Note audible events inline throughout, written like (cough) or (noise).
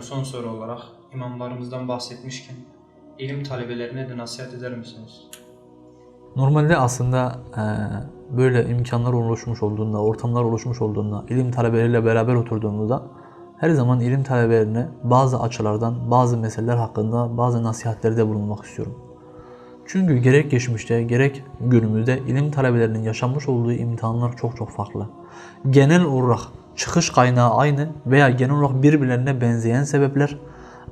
Hocam son soru olarak imamlarımızdan bahsetmişken ilim talebelerine de nasihat eder misiniz? Normalde aslında e, böyle imkanlar oluşmuş olduğunda, ortamlar oluşmuş olduğunda, ilim talebeleriyle beraber oturduğumuzda her zaman ilim talebelerine bazı açılardan, bazı meseleler hakkında bazı nasihatlerde bulunmak istiyorum. Çünkü gerek geçmişte gerek günümüzde ilim talebelerinin yaşanmış olduğu imtihanlar çok çok farklı. Genel olarak çıkış kaynağı aynı veya genel olarak birbirlerine benzeyen sebepler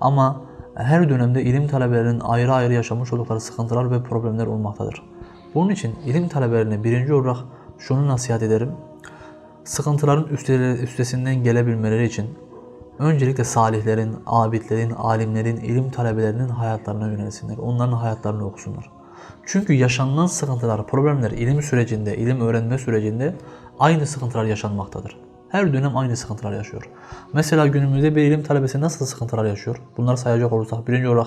ama her dönemde ilim talebelerinin ayrı ayrı yaşamış oldukları sıkıntılar ve problemler olmaktadır. Bunun için ilim talebelerine birinci olarak şunu nasihat ederim. Sıkıntıların üste- üstesinden gelebilmeleri için öncelikle salihlerin, abidlerin, alimlerin, ilim talebelerinin hayatlarına yönelsinler. Onların hayatlarını okusunlar. Çünkü yaşanılan sıkıntılar, problemler ilim sürecinde, ilim öğrenme sürecinde aynı sıkıntılar yaşanmaktadır. Her dönem aynı sıkıntılar yaşıyor. Mesela günümüzde bir ilim talebesi nasıl sıkıntılar yaşıyor? Bunları sayacak olursak birinci olarak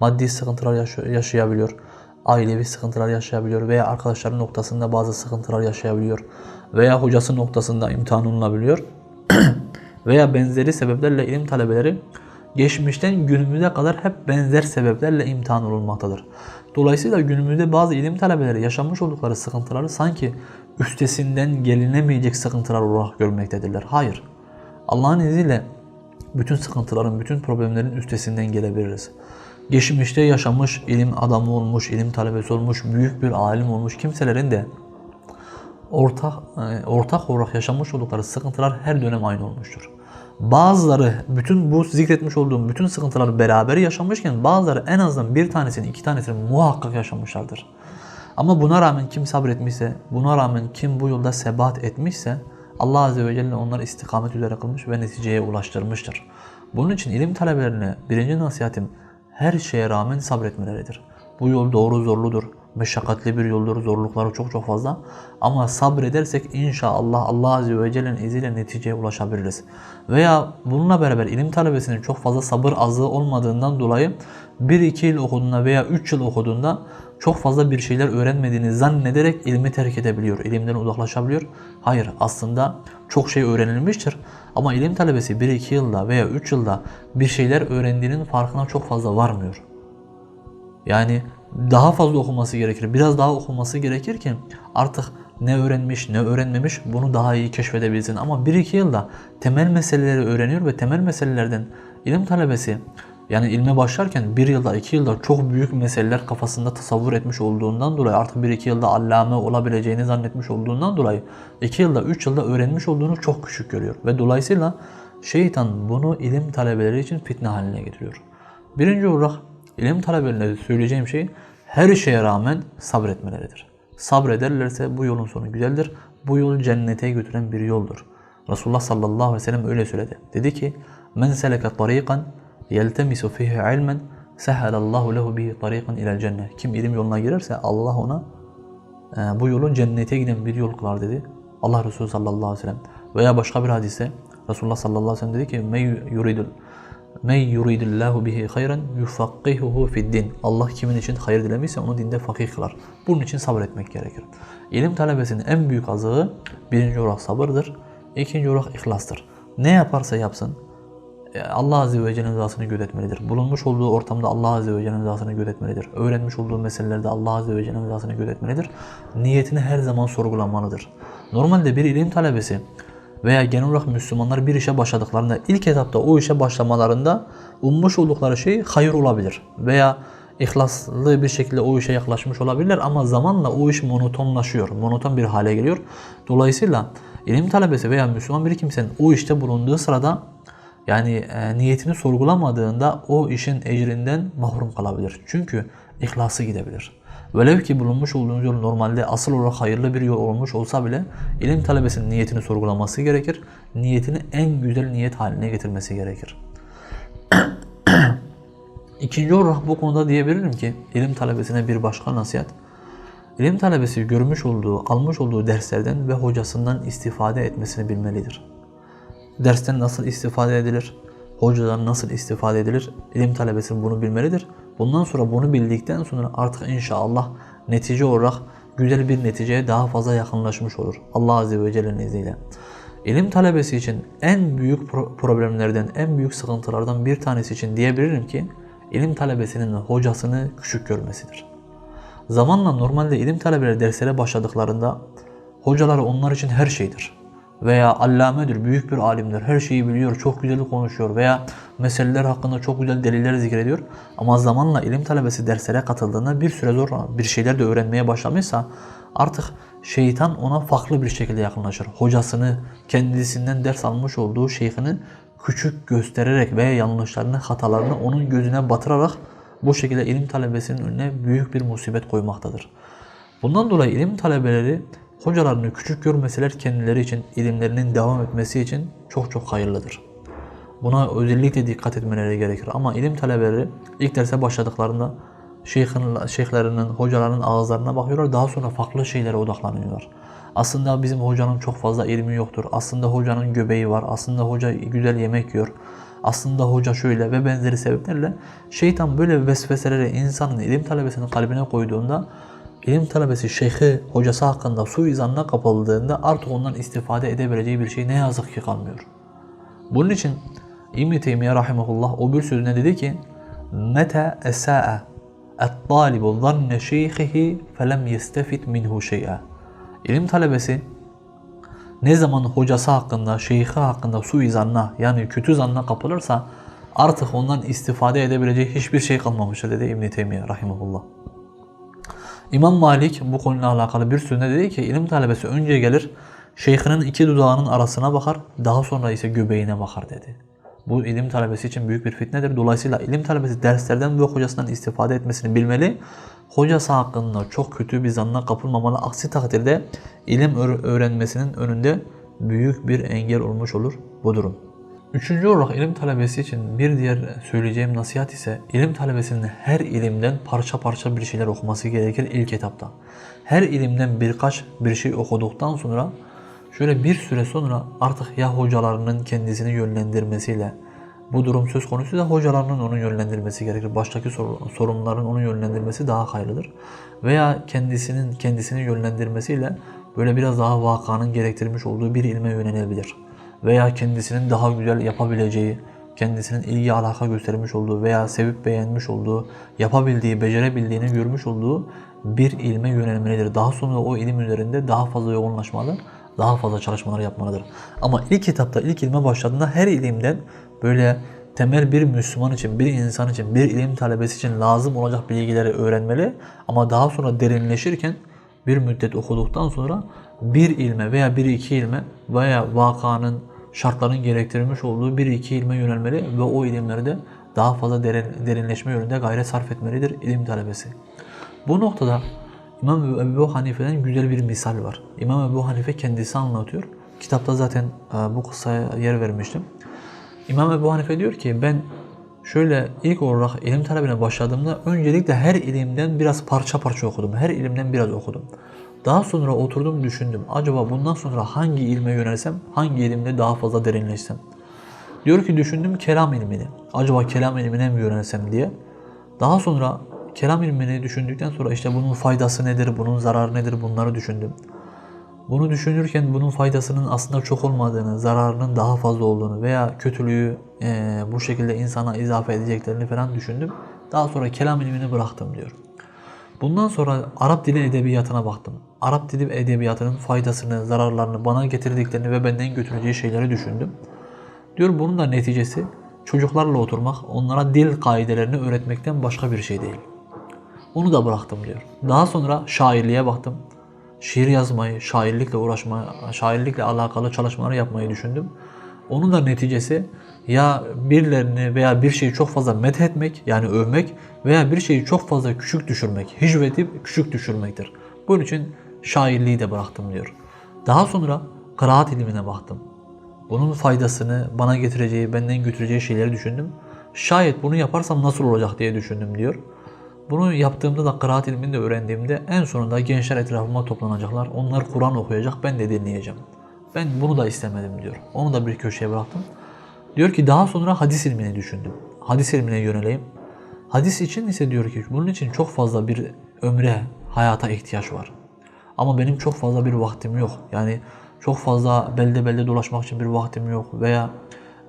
maddi sıkıntılar yaşayabiliyor. Ailevi sıkıntılar yaşayabiliyor veya arkadaşların noktasında bazı sıkıntılar yaşayabiliyor. Veya hocası noktasında imtihan olunabiliyor (clears throat) veya benzeri sebeplerle ilim talebeleri geçmişten günümüze kadar hep benzer sebeplerle imtihan olunmaktadır. Dolayısıyla günümüzde bazı ilim talebeleri yaşamış oldukları sıkıntıları sanki üstesinden gelinemeyecek sıkıntılar olarak görmektedirler. Hayır. Allah'ın izniyle bütün sıkıntıların, bütün problemlerin üstesinden gelebiliriz. Geçmişte yaşamış, ilim adamı olmuş, ilim talebesi olmuş, büyük bir alim olmuş kimselerin de ortak e, ortak olarak yaşamış oldukları sıkıntılar her dönem aynı olmuştur. Bazıları bütün bu zikretmiş olduğum bütün sıkıntıları beraber yaşamışken bazıları en azından bir tanesini iki tanesini muhakkak yaşamışlardır. Ama buna rağmen kim sabretmişse, buna rağmen kim bu yolda sebat etmişse Allah Azze ve Celle onları istikamet üzere kılmış ve neticeye ulaştırmıştır. Bunun için ilim talebelerine birinci nasihatim her şeye rağmen sabretmeleridir. Bu yol doğru zorludur, meşakkatli bir yoldur, zorlukları çok çok fazla. Ama sabredersek inşallah Allah Azze ve Celle'nin izniyle neticeye ulaşabiliriz. Veya bununla beraber ilim talebesinin çok fazla sabır azlığı olmadığından dolayı 1-2 yıl okuduğunda veya 3 yıl okuduğunda çok fazla bir şeyler öğrenmediğini zannederek ilmi terk edebiliyor, ilimden uzaklaşabiliyor. Hayır aslında çok şey öğrenilmiştir ama ilim talebesi 1-2 yılda veya 3 yılda bir şeyler öğrendiğinin farkına çok fazla varmıyor. Yani daha fazla okuması gerekir. Biraz daha okuması gerekir ki artık ne öğrenmiş ne öğrenmemiş bunu daha iyi keşfedebilsin. Ama 1-2 yılda temel meseleleri öğreniyor ve temel meselelerden ilim talebesi yani ilme başlarken 1 yılda 2 yılda çok büyük meseleler kafasında tasavvur etmiş olduğundan dolayı artık 1-2 yılda allame olabileceğini zannetmiş olduğundan dolayı 2 yılda 3 yılda öğrenmiş olduğunu çok küçük görüyor. Ve dolayısıyla şeytan bunu ilim talebeleri için fitne haline getiriyor. Birinci olarak ilim talebelerine söyleyeceğim şey her şeye rağmen sabretmeleridir. Sabrederlerse bu yolun sonu güzeldir. Bu yol cennete götüren bir yoldur. Resulullah sallallahu aleyhi ve sellem öyle söyledi. Dedi ki: "Men seleke tariqan yeltemisu fihi ilmen sehalallahu lehu bihi tariqan ila'l cennet." Kim ilim yoluna girerse Allah ona e, bu yolun cennete giden bir yol kılar dedi. Allah Resulü sallallahu aleyhi ve sellem. Veya başka bir hadise Resulullah sallallahu aleyhi ve sellem dedi ki: "Men yuridul Men yuridillahu bihi hayran yufakkihuhu fid din. Allah kimin için hayır dilemişse onu dinde fakih kılar. Bunun için sabretmek gerekir. İlim talebesinin en büyük azığı birinci olarak sabırdır. ikinci olarak ihlastır. Ne yaparsa yapsın e, Allah Azze ve Celle'nin rızasını gözetmelidir. Bulunmuş olduğu ortamda Allah Azze ve Celle'nin rızasını gözetmelidir. Öğrenmiş olduğu meselelerde Allah Azze ve Celle'nin rızasını gözetmelidir. Niyetini her zaman sorgulamalıdır. Normalde bir ilim talebesi veya genel olarak Müslümanlar bir işe başladıklarında ilk etapta o işe başlamalarında ummuş oldukları şey hayır olabilir. Veya ihlaslı bir şekilde o işe yaklaşmış olabilirler ama zamanla o iş monotonlaşıyor. Monoton bir hale geliyor. Dolayısıyla ilim talebesi veya Müslüman bir kimsenin o işte bulunduğu sırada yani e, niyetini sorgulamadığında o işin ecrinden mahrum kalabilir. Çünkü ihlası gidebilir. Velev ki bulunmuş olduğunuz yol normalde asıl olarak hayırlı bir yol olmuş olsa bile ilim talebesinin niyetini sorgulaması gerekir. Niyetini en güzel niyet haline getirmesi gerekir. (clears throat) İkinci olarak bu konuda diyebilirim ki ilim talebesine bir başka nasihat. İlim talebesi görmüş olduğu, almış olduğu derslerden ve hocasından istifade etmesini bilmelidir. Dersten nasıl istifade edilir? Hocadan nasıl istifade edilir? İlim talebesi bunu bilmelidir. Bundan sonra bunu bildikten sonra artık inşallah netice olarak güzel bir neticeye daha fazla yakınlaşmış olur. Allah Azze ve Celle'nin izniyle. İlim talebesi için en büyük pro- problemlerden, en büyük sıkıntılardan bir tanesi için diyebilirim ki ilim talebesinin hocasını küçük görmesidir. Zamanla normalde ilim talebeleri derslere başladıklarında hocaları onlar için her şeydir. Veya allamedir, büyük bir alimdir, her şeyi biliyor, çok güzel konuşuyor veya meseleler hakkında çok güzel deliller zikrediyor. Ama zamanla ilim talebesi derslere katıldığında bir süre sonra bir şeyler de öğrenmeye başlamışsa artık şeytan ona farklı bir şekilde yakınlaşır. Hocasını, kendisinden ders almış olduğu şeyhini küçük göstererek veya yanlışlarını, hatalarını onun gözüne batırarak bu şekilde ilim talebesinin önüne büyük bir musibet koymaktadır. Bundan dolayı ilim talebeleri hocalarını küçük görmeseler kendileri için ilimlerinin devam etmesi için çok çok hayırlıdır. Buna özellikle dikkat etmeleri gerekir. Ama ilim talebeleri ilk derse başladıklarında şeyhin, şeyhlerinin, hocaların ağızlarına bakıyorlar. Daha sonra farklı şeylere odaklanıyorlar. Aslında bizim hocanın çok fazla ilmi yoktur. Aslında hocanın göbeği var. Aslında hoca güzel yemek yiyor. Aslında hoca şöyle ve benzeri sebeplerle şeytan böyle vesveseleri insanın ilim talebesinin kalbine koyduğunda ilim talebesi şeyhi hocası hakkında suizanına kapıldığında artık ondan istifade edebileceği bir şey ne yazık ki kalmıyor. Bunun için İbn-i Teymiye rahimahullah o bir sözüne dedi ki Mete esa'e et-talibu zanne şeyhihi felem yestefit minhu İlim talebesi ne zaman hocası hakkında, şeyhi hakkında suizanna yani kötü zanna kapılırsa artık ondan istifade edebileceği hiçbir şey kalmamıştır dedi İbn-i Teymiye rahimahullah. İmam Malik bu konuyla alakalı bir sözünde dedi ki ilim talebesi önce gelir şeyhinin iki dudağının arasına bakar daha sonra ise göbeğine bakar dedi. Bu ilim talebesi için büyük bir fitnedir. Dolayısıyla ilim talebesi derslerden ve hocasından istifade etmesini bilmeli. Hocası hakkında çok kötü bir zanna kapılmamalı. Aksi takdirde ilim öğ- öğrenmesinin önünde büyük bir engel olmuş olur bu durum. Üçüncü olarak ilim talebesi için bir diğer söyleyeceğim nasihat ise ilim talebesinin her ilimden parça parça bir şeyler okuması gerekir ilk etapta. Her ilimden birkaç bir şey okuduktan sonra şöyle bir süre sonra artık ya hocalarının kendisini yönlendirmesiyle bu durum söz konusu da hocalarının onu yönlendirmesi gerekir. Baştaki sor- sorunların onu yönlendirmesi daha hayırlıdır. Veya kendisinin kendisini yönlendirmesiyle böyle biraz daha vakanın gerektirmiş olduğu bir ilme yönelebilir veya kendisinin daha güzel yapabileceği, kendisinin ilgi alaka göstermiş olduğu veya sevip beğenmiş olduğu, yapabildiği, becerebildiğini görmüş olduğu bir ilme yönelmelidir. Daha sonra o ilim üzerinde daha fazla yoğunlaşmalı, daha fazla çalışmalar yapmalıdır. Ama ilk etapta, ilk ilme başladığında her ilimden böyle temel bir Müslüman için, bir insan için, bir ilim talebesi için lazım olacak bilgileri öğrenmeli. Ama daha sonra derinleşirken bir müddet okuduktan sonra bir ilme veya bir iki ilme veya vakanın şartların gerektirmiş olduğu bir iki ilme yönelmeli ve o ilimlerde daha fazla derin, derinleşme yönünde gayret sarf etmelidir ilim talebesi. Bu noktada İmam Ebu Hanife'den güzel bir misal var. İmam Ebu Hanife kendisi anlatıyor. Kitapta zaten e, bu kıssaya yer vermiştim. İmam Ebu Hanife diyor ki ben şöyle ilk olarak ilim talebine başladığımda öncelikle her ilimden biraz parça parça okudum. Her ilimden biraz okudum. Daha sonra oturdum düşündüm. Acaba bundan sonra hangi ilme yönelsem, hangi ilimde daha fazla derinleşsem? Diyor ki düşündüm kelam ilmini. Acaba kelam ilmine mi yönelsem diye. Daha sonra kelam ilmini düşündükten sonra işte bunun faydası nedir, bunun zararı nedir bunları düşündüm. Bunu düşünürken bunun faydasının aslında çok olmadığını, zararının daha fazla olduğunu veya kötülüğü eee, bu şekilde insana izafe edeceklerini falan düşündüm. Daha sonra kelam ilmini bıraktım diyor. Bundan sonra Arap dili edebiyatına baktım. Arap dili edebiyatının faydasını, zararlarını, bana getirdiklerini ve benden götüreceği şeyleri düşündüm. Diyor bunun da neticesi çocuklarla oturmak, onlara dil kaidelerini öğretmekten başka bir şey değil. Onu da bıraktım diyor. Daha sonra şairliğe baktım. Şiir yazmayı, şairlikle uğraşmayı, şairlikle alakalı çalışmaları yapmayı düşündüm. Onun da neticesi ya birilerini veya bir şeyi çok fazla methetmek yani övmek veya bir şeyi çok fazla küçük düşürmek, hicvetip küçük düşürmektir. Bunun için şairliği de bıraktım diyor. Daha sonra kıraat ilmine baktım. Bunun faydasını bana getireceği, benden götüreceği şeyleri düşündüm. Şayet bunu yaparsam nasıl olacak diye düşündüm diyor. Bunu yaptığımda da kıraat ilmini de öğrendiğimde en sonunda gençler etrafıma toplanacaklar. Onlar Kur'an okuyacak, ben de dinleyeceğim. Ben bunu da istemedim diyor. Onu da bir köşeye bıraktım. Diyor ki daha sonra hadis ilmini düşündüm. Hadis ilmine yöneleyim. Hadis için ise diyor ki bunun için çok fazla bir ömre, hayata ihtiyaç var. Ama benim çok fazla bir vaktim yok. Yani çok fazla belde belde dolaşmak için bir vaktim yok veya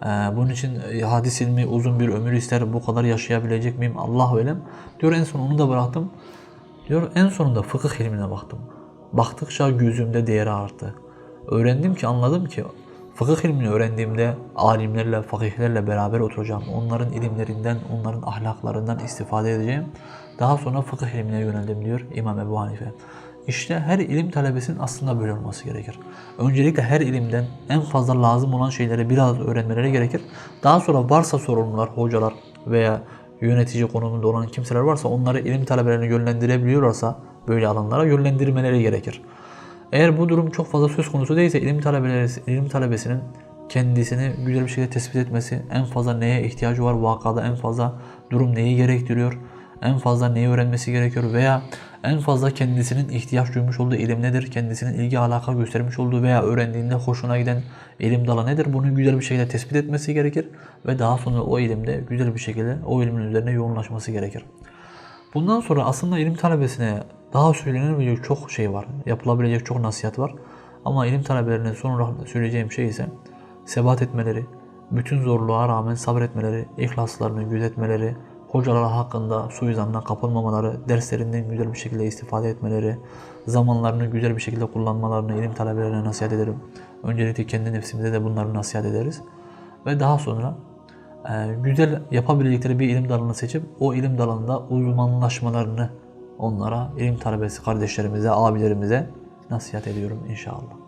e, bunun için e, hadis ilmi uzun bir ömür ister bu kadar yaşayabilecek miyim Allah ölem. Diyor en son onu da bıraktım. Diyor en sonunda fıkıh ilmine baktım. Baktıkça gözümde değeri arttı. Öğrendim ki anladım ki fıkıh ilmini öğrendiğimde alimlerle, fakihlerle beraber oturacağım. Onların ilimlerinden, onların ahlaklarından istifade edeceğim. Daha sonra fıkıh ilmine yöneldim diyor İmam Ebu Hanife. İşte her ilim talebesinin aslında böyle olması gerekir. Öncelikle her ilimden en fazla lazım olan şeyleri biraz öğrenmeleri gerekir. Daha sonra varsa sorumlular, hocalar veya yönetici konumunda olan kimseler varsa onları ilim talebelerine yönlendirebiliyorlarsa böyle alanlara yönlendirmeleri gerekir. Eğer bu durum çok fazla söz konusu değilse ilim talebeleri, ilim talebesinin kendisini güzel bir şekilde tespit etmesi, en fazla neye ihtiyacı var vakada, en fazla durum neyi gerektiriyor, en fazla neyi öğrenmesi gerekiyor veya en fazla kendisinin ihtiyaç duymuş olduğu ilim nedir, kendisinin ilgi alaka göstermiş olduğu veya öğrendiğinde hoşuna giden ilim dalı nedir, bunu güzel bir şekilde tespit etmesi gerekir ve daha sonra o ilimde güzel bir şekilde o ilmin üzerine yoğunlaşması gerekir. Bundan sonra aslında ilim talebesine daha söylenebilecek çok şey var. Yapılabilecek çok nasihat var. Ama ilim talebelerine son olarak söyleyeceğim şey ise sebat etmeleri, bütün zorluğa rağmen sabretmeleri, ihlaslarını gözetmeleri, hocalar hakkında suizanına kapılmamaları, derslerinden güzel bir şekilde istifade etmeleri, zamanlarını güzel bir şekilde kullanmalarını ilim talebelerine nasihat ederim. Öncelikle kendi nefsimize de bunları nasihat ederiz. Ve daha sonra güzel yapabilecekleri bir ilim dalını seçip o ilim dalında uzmanlaşmalarını onlara ilim talebesi kardeşlerimize, abilerimize nasihat ediyorum inşallah.